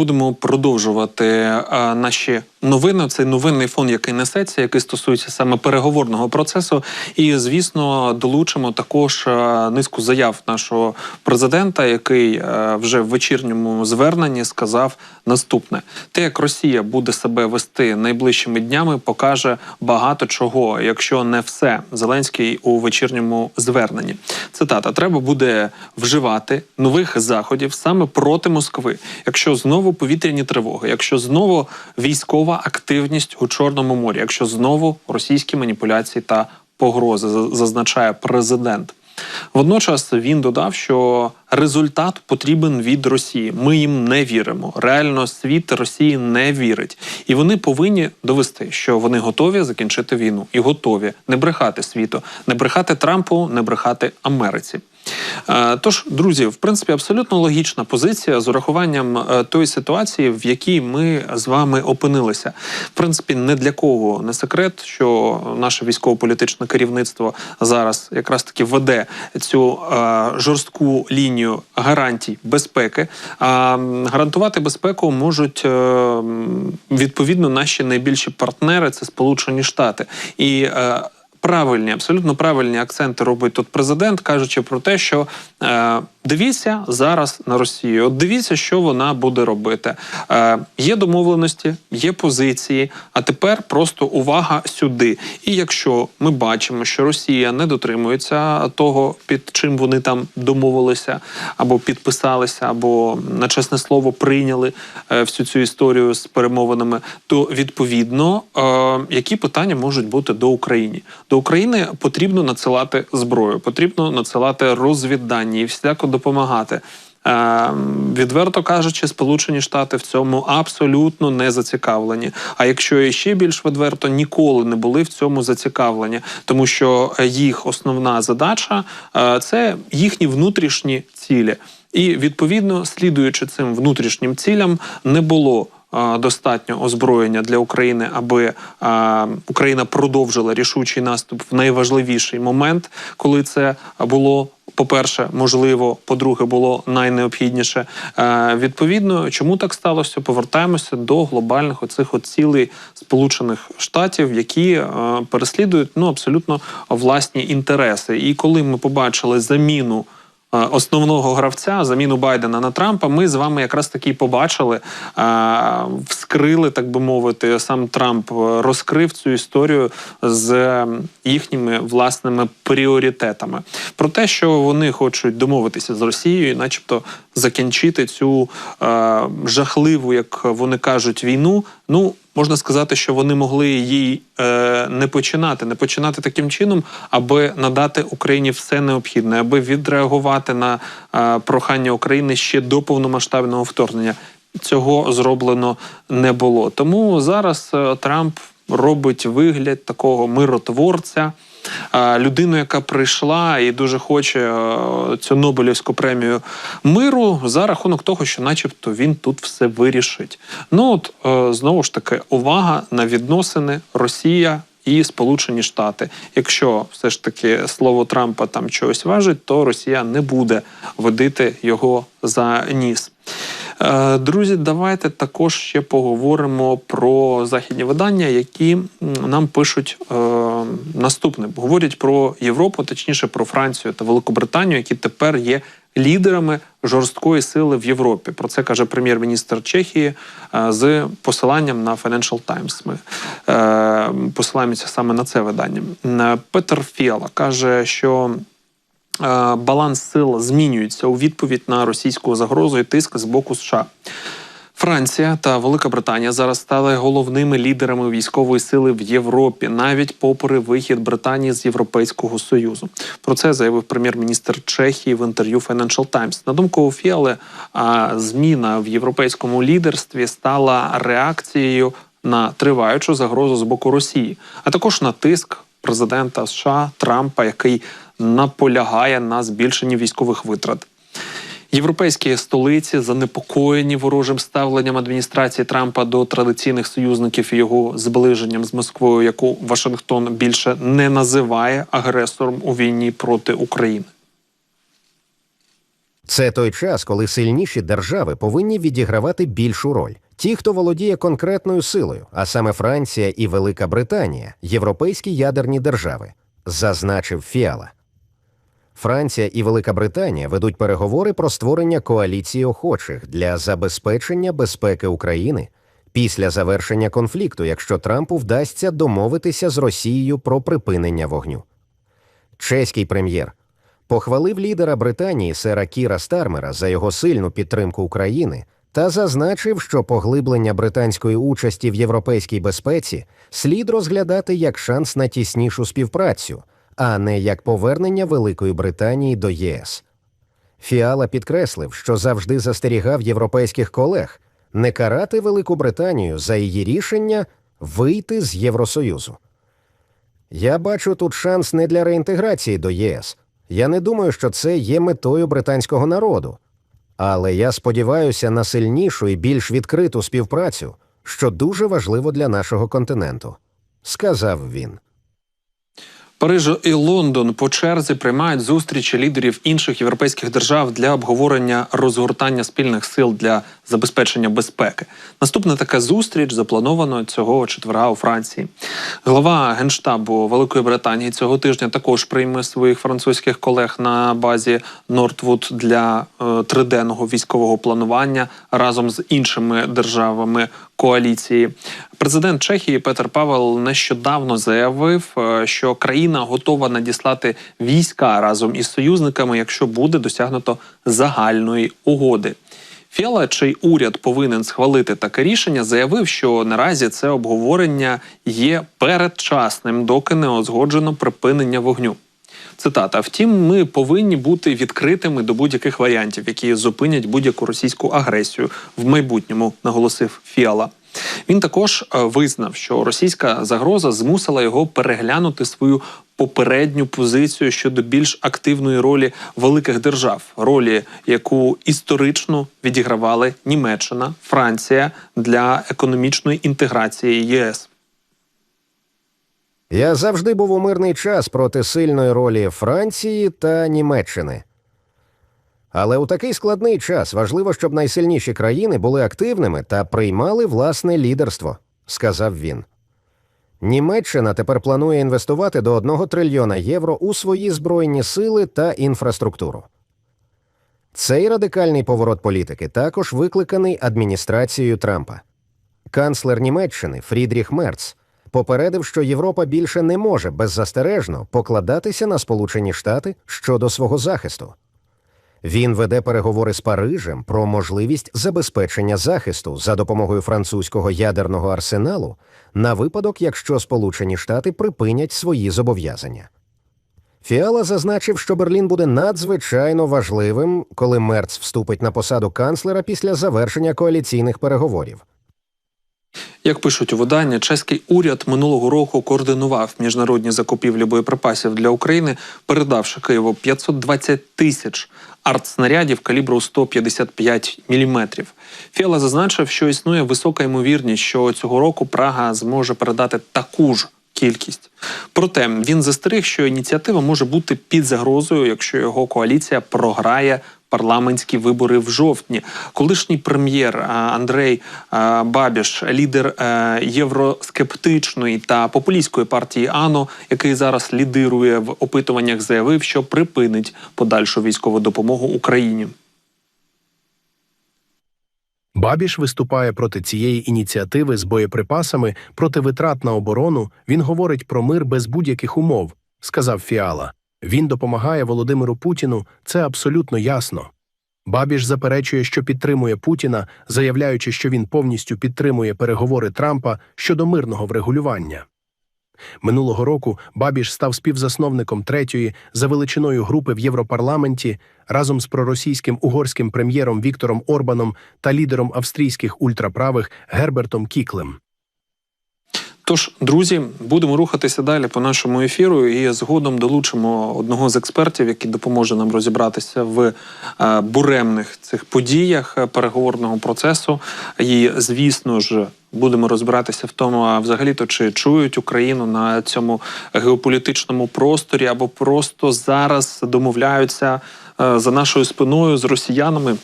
будемо продовжувати е, наші новини. Цей новинний фон, який несеться, який стосується саме переговорного процесу. І звісно, долучимо також е, низку заяв нашого президента, який е, вже в вечірньому зверненні сказав наступне: те, як Росія буде себе вести найближчими днями, покаже багато чого, якщо не все. Зеленський у вечірньому зверненні. Цитата: треба буде вживати нових заходів саме проти Москви, якщо знову повітряні тривоги, якщо знову військова активність у Чорному морі, якщо знову російські маніпуляції та погрози, за- зазначає президент. Водночас він додав, що результат потрібен від Росії. Ми їм не віримо. Реально, світ Росії не вірить, і вони повинні довести, що вони готові закінчити війну і готові не брехати світу, не брехати Трампу, не брехати Америці. Е, Тож, друзі, в принципі, абсолютно логічна позиція з урахуванням е, тої ситуації, в якій ми з вами опинилися. В принципі, не для кого не секрет, що наше військово-політичне керівництво зараз якраз таки веде цю е, жорстку лінію гарантій безпеки. А гарантувати безпеку можуть відповідно наші найбільші партнери це Сполучені Штати і. Правильні, абсолютно правильні акценти робить тут президент, кажучи про те, що е, дивіться зараз на Росію. От дивіться, що вона буде робити. Е, є домовленості, є позиції. А тепер просто увага сюди. І якщо ми бачимо, що Росія не дотримується того, під чим вони там домовилися, або підписалися, або на чесне слово прийняли е, всю цю історію з перемовинами, то відповідно е, які питання можуть бути до України? До України потрібно надсилати зброю, потрібно надсилати розвіддані і всяко допомагати. Е, відверто кажучи, Сполучені Штати в цьому абсолютно не зацікавлені. А якщо і ще більш відверто, ніколи не були в цьому зацікавлені, тому що їх основна задача е, це їхні внутрішні цілі. І відповідно, слідуючи цим внутрішнім цілям, не було е, достатньо озброєння для України, аби е, Україна продовжила рішучий наступ в найважливіший момент, коли це було. По-перше, можливо, по-друге, було найнеобхідніше. Е, відповідно, чому так сталося? Повертаємося до глобальних оцих от цілей Сполучених Штатів, які е, переслідують ну абсолютно власні інтереси. І коли ми побачили заміну. Е, Основного гравця заміну Байдена на Трампа, ми з вами якраз таки побачили, е, вскрили, так би мовити, сам Трамп е, розкрив цю історію з їхніми власними пріоритетами. Про те, що вони хочуть домовитися з Росією, начебто закінчити цю жахливу, як вони кажуть, війну. Ну можна сказати, що вони могли її е, не починати, не починати таким чином, аби надати Україні все необхідне, аби відреагувати на е, прохання України ще до повномасштабного вторгнення. Цього зроблено не було. Тому зараз е, Трамп робить вигляд такого миротворця. Людину, яка прийшла і дуже хоче е, цю Нобелівську премію миру за рахунок того, що, начебто, він тут все вирішить. Ну от е, знову ж таки, увага на відносини Росія і Сполучені Штати. Якщо все ж таки слово Трампа там чогось важить, то Росія не буде водити його за ніс. Е, Друзі, давайте також ще поговоримо про західні видання, які нам пишуть е, наступне. Говорять про Європу, точніше про Францію та Великобританію, які тепер є лідерами жорсткої сили в Європі. Про це каже прем'єр-міністр Чехії е, з посиланням на Financial Times. Ми посилаємося саме на це видання. Петер Фіала каже, що баланс сил змінюється у відповідь на російську загрозу і тиск з боку США. Франція та Велика Британія зараз стали головними лідерами військової сили в Європі, навіть попри вихід Британії з Європейського союзу. Про це заявив прем'єр-міністр Чехії в інтерв'ю Financial Times. На думку Фіали, а, зміна в європейському лідерстві стала реакцією на триваючу загрозу з боку Росії, а також на тиск президента США Трампа, який наполягає на збільшенні військових витрат. Європейські столиці занепокоєні ворожим ставленням адміністрації Трампа до традиційних союзників і його зближенням з Москвою, яку Вашингтон більше не називає агресором у війні проти України. Це той час, коли сильніші держави повинні відігравати більшу роль. Ті, хто володіє конкретною силою, а саме Франція і Велика Британія, європейські ядерні держави, зазначив Фіала. Франція і Велика Британія ведуть переговори про створення коаліції охочих для забезпечення безпеки України після завершення конфлікту, якщо Трампу вдасться домовитися з Росією про припинення вогню. Чеський прем'єр похвалив лідера Британії сера Кіра Стармера за його сильну підтримку України та зазначив, що поглиблення британської участі в європейській безпеці слід розглядати як шанс на тіснішу співпрацю, а не як повернення Великої Британії до ЄС. Фіала підкреслив, що завжди застерігав європейських колег не карати Велику Британію за її рішення вийти з Євросоюзу. Я бачу тут шанс не для реінтеграції до ЄС. Я не думаю, що це є метою британського народу. Але я сподіваюся на сильнішу і більш відкриту співпрацю, що дуже важливо для нашого континенту, сказав він. Париж і Лондон по черзі приймають зустрічі лідерів інших європейських держав для обговорення розгортання спільних сил для забезпечення безпеки. Наступна така зустріч заплановано цього четверга у Франції. Глава генштабу Великої Британії цього тижня також прийме своїх французьких колег на базі Нортвуд для е, триденного військового планування разом з іншими державами коаліції. Президент Чехії Петер Павел нещодавно заявив, е, що країна готова надіслати війська разом із союзниками, якщо буде досягнуто загальної угоди. Фіала, чий уряд повинен схвалити таке рішення, заявив, що наразі це обговорення є передчасним, доки не узгоджено припинення вогню. Цитата: втім, ми повинні бути відкритими до будь-яких варіантів, які зупинять будь-яку російську агресію в майбутньому, наголосив Фіала. Він також е, визнав, що російська загроза змусила його переглянути свою попередню позицію щодо більш активної ролі великих держав, ролі, яку історично відігравали Німеччина, Франція для економічної інтеграції ЄС. Я завжди був у мирний час проти сильної ролі Франції та Німеччини. Але у такий складний час важливо, щоб найсильніші країни були активними та приймали власне лідерство, сказав він. Німеччина тепер планує інвестувати до 1 трильйона євро у свої збройні сили та інфраструктуру. Цей радикальний поворот політики також викликаний адміністрацією Трампа. Канцлер Німеччини Фрідріх Мерц попередив, що Європа більше не може беззастережно покладатися на Сполучені Штати щодо свого захисту. Він веде переговори з Парижем про можливість забезпечення захисту за допомогою французького ядерного арсеналу на випадок, якщо Сполучені Штати припинять свої зобов'язання. Фіала зазначив, що Берлін буде надзвичайно важливим, коли Мерц вступить на посаду канцлера після завершення коаліційних переговорів. Як пишуть у виданні, чеський уряд минулого року координував міжнародні закупівлі боєприпасів для України, передавши Києву 520 тисяч артснарядів калібру 155 мм. Фіала зазначив, що існує висока ймовірність, що цього року Прага зможе передати таку ж кількість. Проте він застеріг, що ініціатива може бути під загрозою, якщо його коаліція програє парламентські вибори в жовтні. Колишній прем'єр а, Андрей Бабіш, лідер євроскептичної та популістської партії АНО, який зараз лідирує в опитуваннях, заявив, що припинить подальшу військову допомогу Україні. Бабіш виступає проти цієї ініціативи з боєприпасами проти витрат на оборону. Він говорить про мир без будь-яких умов, сказав Фіала. Він допомагає Володимиру Путіну, це абсолютно ясно. Бабіш заперечує, що підтримує Путіна, заявляючи, що він повністю підтримує переговори Трампа щодо мирного врегулювання. Минулого року Бабіш став співзасновником третьої за величиною групи в Європарламенті разом з проросійським угорським прем'єром Віктором Орбаном та лідером австрійських ультраправих Гербертом Кіклем. Тож, друзі, будемо рухатися далі по нашому ефіру і згодом долучимо одного з експертів, який допоможе нам розібратися в е, буремних цих подіях е, переговорного процесу. І, звісно ж, будемо розбиратися в тому, а взагалі-то чи чують Україну на цьому геополітичному просторі, або просто зараз домовляються е, за нашою спиною з росіянами.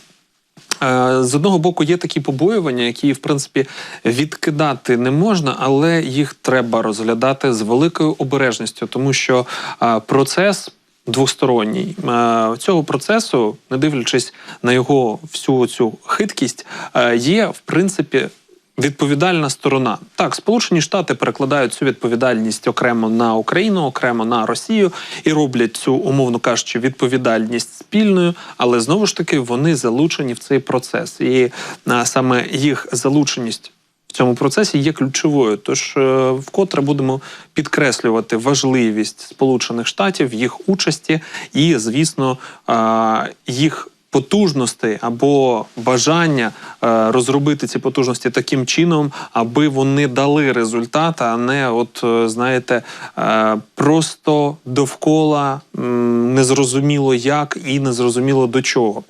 Е, З одного боку, є такі побоювання, які, в принципі, відкидати не можна, але їх треба розглядати з великою обережністю, тому що е, процес двосторонній Е, цього процесу, не дивлячись на його всю цю хиткість, є в принципі. Відповідальна сторона так, Сполучені Штати перекладають цю відповідальність окремо на Україну, окремо на Росію і роблять цю, умовно кажучи, відповідальність спільною, але знову ж таки вони залучені в цей процес, і а, саме їх залученість в цьому процесі є ключовою. Тож е, вкотре будемо підкреслювати важливість Сполучених Штатів, їх участі і, звісно, а, їх потужностей або бажання е, розробити ці потужності таким чином, аби вони дали результат, а не, от е, знаєте, е, просто довкола незрозуміло як і незрозуміло до чого.